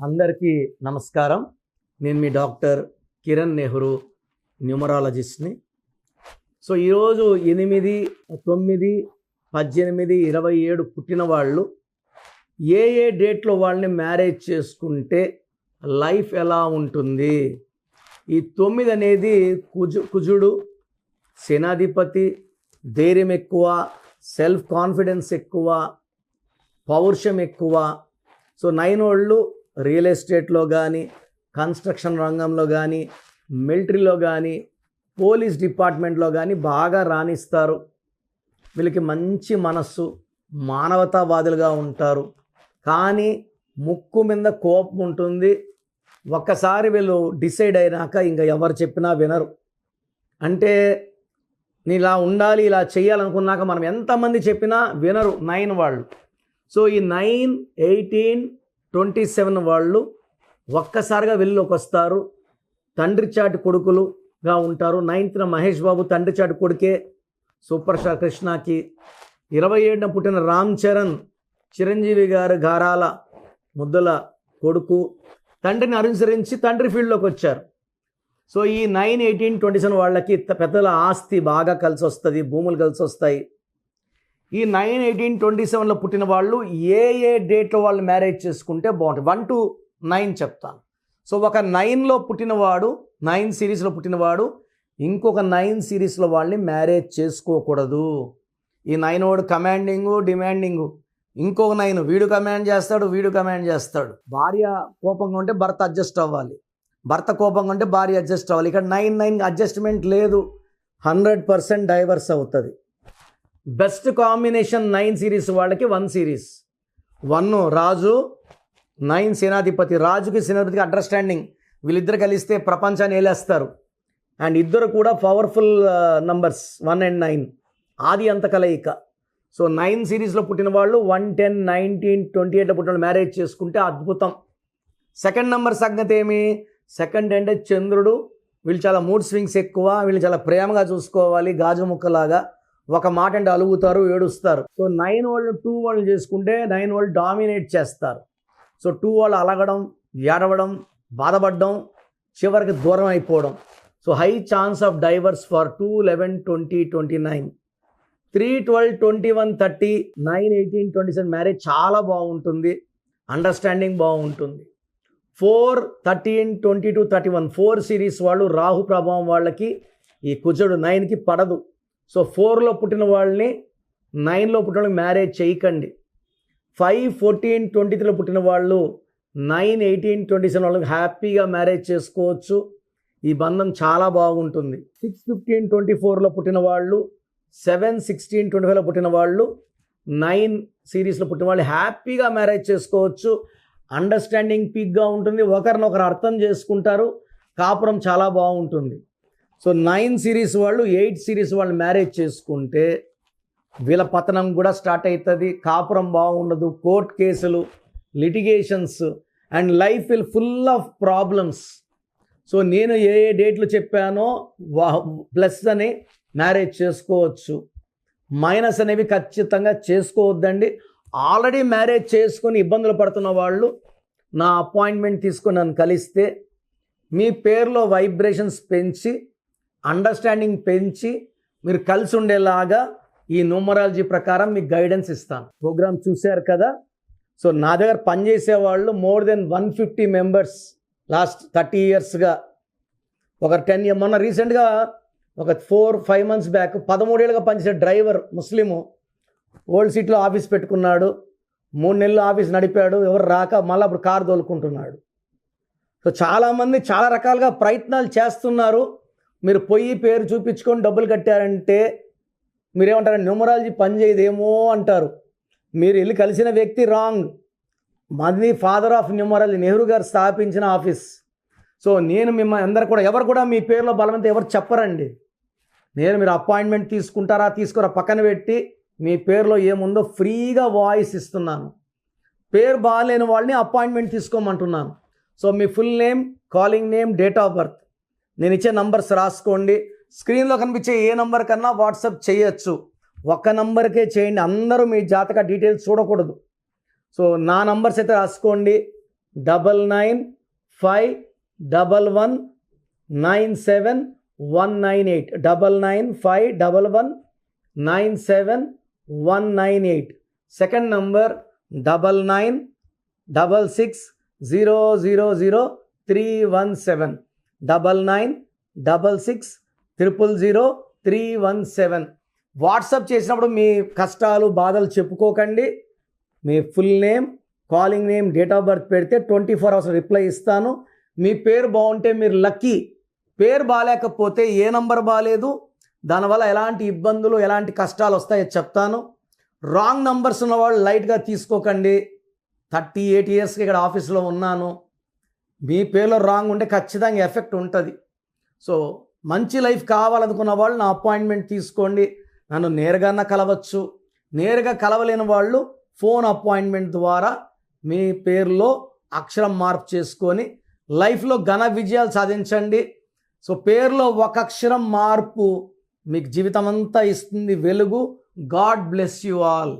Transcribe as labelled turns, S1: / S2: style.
S1: అందరికీ నమస్కారం. నేను మీ డాక్టర్ కిరణ్ నెహ్రూ న్యూమరాలజిస్ట్ని. సో ఈరోజు ఎనిమిది తొమ్మిది పద్దెనిమిది ఇరవై ఏడు పుట్టిన వాళ్ళు ఏ ఏ డేట్లో వాళ్ళని మ్యారేజ్ చేసుకుంటే లైఫ్ ఎలా ఉంటుంది? ఈ తొమ్మిది అనేది కుజు కుజుడు సేనాధిపతి ధైర్యం ఎక్కువ సెల్ఫ్ కాన్ఫిడెన్స్ ఎక్కువ పౌరుషం ఎక్కువ. సో నైన్ వాళ్ళు రియల్ ఎస్టేట్లో కానీ కన్స్ట్రక్షన్ రంగంలో కానీ మిలిటరీలో కానీ పోలీస్ డిపార్ట్మెంట్లో కానీ బాగా రాణిస్తారు. వీళ్ళకి మంచి మనస్సు మానవతావాదులుగా ఉంటారు. కానీ ముక్కు మీద కోపం ఉంటుంది. ఒక్కసారి వీళ్ళు డిసైడ్ అయినాక ఇంకా ఎవరు చెప్పినా వినరు. అంటే నేను ఇలా ఉండాలి ఇలా చేయాలనుకున్నాక మనం ఎంతమంది చెప్పినా వినరు నైన్ వాళ్ళు. సో ఈ నైన్ ఎయిటీన్ ట్వంటీ సెవెన్ వాళ్ళు ఒక్కసారిగా వెళ్ళిలోకి వస్తారు తండ్రి చాటి కొడుకులుగా ఉంటారు. నైన్త్న మహేష్ బాబు తండ్రి చాటి కొడుకే సూపర్ స్టార్ కృష్ణకి. ఇరవై ఏడున పుట్టిన రామ్ చరణ్ చిరంజీవి గారు గారాల ముద్దల కొడుకు. తండ్రిని అనుసరించి తండ్రి ఫీల్డ్లోకి వచ్చారు సో ఈ నైన్ ఎయిటీన్ ట్వంటీ సెవెన్ వాళ్ళకి పెద్దల ఆస్తి బాగా కలిసి వస్తుంది భూములు కలిసి వస్తాయి ఈ నైన్ ఎయిటీన్ ట్వంటీ సెవెన్లో పుట్టిన వాళ్ళు ఏ ఏ డేట్లో వాళ్ళు మ్యారేజ్ చేసుకుంటే బాగుంటుంది. వన్ టు నైన్ చెప్తాను. సో ఒక నైన్లో పుట్టినవాడు నైన్ సిరీస్లో పుట్టినవాడు ఇంకొక నైన్ సిరీస్లో వాళ్ళని మ్యారేజ్ చేసుకోకూడదు. ఈ నైన్ వాడు కమాండింగు డిమాండింగు. ఇంకొక నైన్ వీడు కమాండ్ చేస్తాడు వీడు కమాండ్ చేస్తాడు. భార్య కోపంగా ఉంటే భర్త అడ్జస్ట్ అవ్వాలి. భర్త కోపంగా ఉంటే భార్య అడ్జస్ట్ అవ్వాలి. ఇక్కడ నైన్ నైన్ అడ్జస్ట్మెంట్ లేదు. హండ్రెడ్ పర్సెంట్ డైవర్స్ అవుతుంది. బెస్ట్ కాంబినేషన్ నైన్ సిరీస్ వాళ్ళకి వన్ సిరీస్. వన్ రాజు నైన్ సేనాధిపతి. రాజుకి సేనాధిపతికి అండర్స్టాండింగ్ వీళ్ళిద్దరు కలిస్తే ప్రపంచాన్ని ఏలేస్తారు. అండ్ ఇద్దరు కూడా powerful numbers one and nine ఆది అంత కలయిక. సో నైన్ సిరీస్లో పుట్టిన వాళ్ళు వన్ టెన్ నైన్టీన్ ట్వంటీ ఎయిట్లో పుట్టిన వాళ్ళు మ్యారేజ్ చేసుకుంటే అద్భుతం. సెకండ్ నెంబర్ సంగతి ఏమి? సెకండ్ అంటే చంద్రుడు. వీళ్ళు చాలా మూడ్ స్వింగ్స్ ఎక్కువ. వీళ్ళు చాలా ప్రేమగా చూసుకోవాలి. గాజు ముక్కలాగా. ఒక మాట అంటే అలుగుతారు ఏడుస్తారు. సో నైన్ వాళ్ళు టూ వాళ్ళు చేసుకుంటే నైన్ వాళ్ళు డామినేట్ చేస్తారు. సో టూ వాళ్ళు అలగడం ఏడవడం బాధపడడం చివరికి దూరం అయిపోవడం. So high chance of divorce for two eleven twenty twenty nine. Three twelve twenty one thirty nine eighteen twenty seven marriage చాలా బాగుంటుంది. అండర్స్టాండింగ్ బాగుంటుంది. Four thirteen twenty two thirty one. Four series వాళ్ళు రాహు ప్రభావం వాళ్ళకి ఈ కుజుడు నైన్కి పడదు. సో ఫోర్లో పుట్టిన వాళ్ళని నైన్లో పుట్టిన వాళ్ళని మ్యారేజ్ చేయకండి. ఫైవ్ ఫోర్టీన్ ట్వంటీ త్రీలో పుట్టిన వాళ్ళు నైన్ ఎయిటీన్ ట్వంటీ సెవెన్ వాళ్ళకి హ్యాపీగా మ్యారేజ్ చేసుకోవచ్చు. ఈ బంధం చాలా బాగుంటుంది. సిక్స్ ఫిఫ్టీన్ ట్వంటీ ఫోర్లో పుట్టిన వాళ్ళు సెవెన్ సిక్స్టీన్ ట్వంటీ ఫైవ్లో పుట్టిన వాళ్ళు నైన్ సిరీస్లో పుట్టిన వాళ్ళు హ్యాపీగా మ్యారేజ్ చేసుకోవచ్చు. అండర్స్టాండింగ్ పీక్గా ఉంటుంది. ఒకరినొకరు అర్థం చేసుకుంటారు. కాపురం చాలా బాగుంటుంది. సో నైన్ సిరీస్ వాళ్ళు ఎయిట్ సిరీస్ వాళ్ళు మ్యారేజ్ చేసుకుంటే వీళ్ళ పతనం కూడా స్టార్ట్ అవుతుంది కాపురం బాగుండదు. కోర్ట్ కేసులు litigations and life will full of problems. So నేను ఏ ఏ డేట్లు చెప్పానో వా ప్లస్ అని మ్యారేజ్ చేసుకోవచ్చు. మైనస్ అనేవి ఖచ్చితంగా చేసుకోవద్దండి. ఆల్రెడీ మ్యారేజ్ చేసుకొని ఇబ్బందులు పడుతున్న వాళ్ళు నా అపాయింట్మెంట్ తీసుకొని నన్ను కలిస్తే మీ పేరులో వైబ్రేషన్స్ పెంచి అండర్స్టాండింగ్ పెంచి మీరు కలిసి ఉండేలాగా ఈ న్యూమరాలజీ ప్రకారం మీకు గైడెన్స్ ఇస్తాను. ప్రోగ్రామ్ చూశారు కదా? సో నా దగ్గర పనిచేసే వాళ్ళు more than one fifty members last thirty ఇయర్స్గా ఒక టెన్ ఇయర్ మొన్న రీసెంట్గా ఒక ఫోర్ ఫైవ్ మంత్స్ బ్యాక్ పదమూడేళ్ళుగా పనిచేసే డ్రైవర్ ముస్లిము. ఓల్డ్ సిటీలో ఆఫీస్ పెట్టుకున్నాడు. మూడు నెలలు ఆఫీస్ నడిపాడు. ఎవరు రాక మళ్ళీ అప్పుడు కారు తోలుకుంటున్నాడు. సో చాలామంది చాలా రకాలుగా ప్రయత్నాలు చేస్తున్నారు. మీరు పొయ్యి పేరు చూపించుకొని డబ్బులు కట్టారంటే మీరేమంటారు? న్యూమరాలజీ పనిచేయదేమో అంటారు. మీరు వెళ్ళి కలిసిన వ్యక్తి రాంగ్. మాది ఫాదర్ ఆఫ్ న్యూమరాలజీ నెహ్రూ గారు స్థాపించిన ఆఫీస్. సో నేను మిమ్మల్ని అందరు కూడా ఎవరు కూడా మీ పేరులో బలవంతం ఎవరు చెప్పరండి. నేను మీరు అపాయింట్మెంట్ తీసుకుంటారా తీసుకురా పక్కన పెట్టి మీ పేరులో ఏముందో ఫ్రీగా వాయిస్ ఇస్తున్నాను. పేరు బాగాలేని వాళ్ళని అపాయింట్మెంట్ తీసుకోమంటున్నాను. So me full name calling name date of birth. నేను ఇచ్చే నంబర్స్ రాసుకోండి. స్క్రీన్లో కనిపించే ఏ నంబర్ కన్నా వాట్సాప్ చేయొచ్చు. ఒక్క నంబర్కే చేయండి. అందరూ మీ జాతక డీటెయిల్స్ చూడకూడదు. సో నా నంబర్స్ అయితే రాసుకోండి. Double nine five double one nine seven one nine eight. Double nine five double one nine seven one nine eight. Second number double nine double six zero zero zero three one seven. Double nine double six triple zero three one seven. WhatsApp చేసినప్పుడు మీ కష్టాలు బాధలు చెప్పుకోకండి. మీ full name calling name date of birth పెడితే twenty four hours reply ఇస్తాను. మీ పేరు బాగుంటే మీరు లక్కీ. పేరు బాగాలేకపోతే ఏ నంబర్ బాగాలేదు. దానివల్ల ఎలాంటి ఇబ్బందులు ఎలాంటి కష్టాలు వస్తాయో చెప్తాను. రాంగ్ నంబర్స్ ఉన్నవాళ్ళు లైట్గా తీసుకోకండి. థర్టీ ఎయిట్ ఇయర్స్కి ఇక్కడ ఆఫీస్లో ఉన్నాను. మీ పేరులో రాంగ్ ఉంటే ఖచ్చితంగా ఎఫెక్ట్ ఉంటుంది. సో మంచి లైఫ్ కావాలనుకున్న వాళ్ళు నా అపాయింట్మెంట్ తీసుకోండి. నన్ను నేరుగా కలవచ్చు. నేరుగా కలవలేని వాళ్ళు ఫోన్ అపాయింట్మెంట్ ద్వారా మీ పేరులో అక్షరం మార్పు చేసుకొని లైఫ్లో ఘన విజయాలు సాధించండి. సో పేరులో ఒక అక్షరం మార్పు మీకు జీవితం అంతా ఇస్తుంది. వెలుగు. God bless you all